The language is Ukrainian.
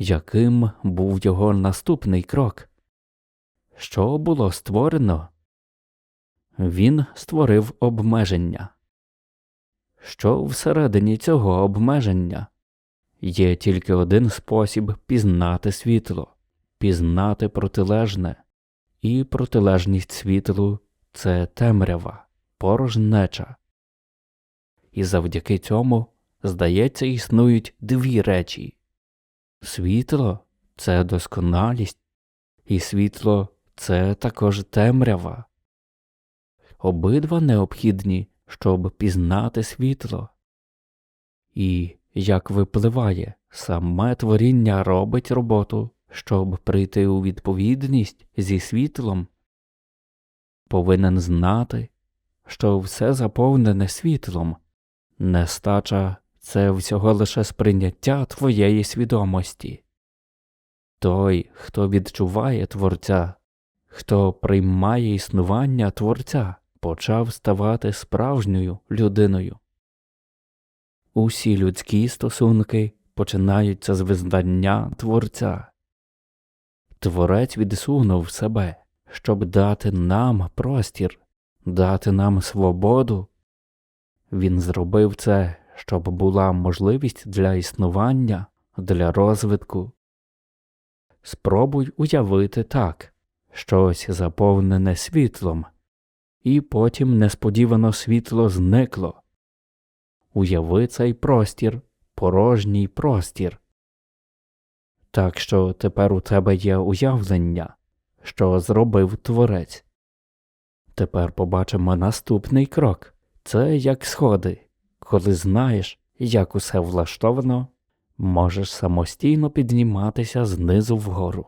яким був його наступний крок. Що було створено? Він створив обмеження. Що всередині цього обмеження? Є тільки один спосіб пізнати світло, пізнати протилежне, і протилежність світлу це темрява, порожнеча. І завдяки цьому, здається, існують дві речі світло це досконалість, і світло це також темрява. Обидва необхідні, щоб пізнати світло. І, як випливає, саме творіння робить роботу, щоб прийти у відповідність зі світлом. Повинен знати, що все заповнене світлом, нестача це всього лише сприйняття твоєї свідомості. Той, хто відчуває Творця, хто приймає існування Творця, почав ставати справжньою людиною. Усі людські стосунки починаються з визнання Творця. Творець відсунув себе, щоб дати нам простір, дати нам свободу. Він зробив це, щоб була можливість для існування, для розвитку. Спробуй уявити так щось заповнене світлом, і потім несподівано світло зникло. Уяви цей простір, порожній простір. Так що тепер у тебе є уявлення, що зробив творець. Тепер побачимо наступний крок це як сходи. Коли знаєш, як усе влаштовано, можеш самостійно підніматися знизу вгору.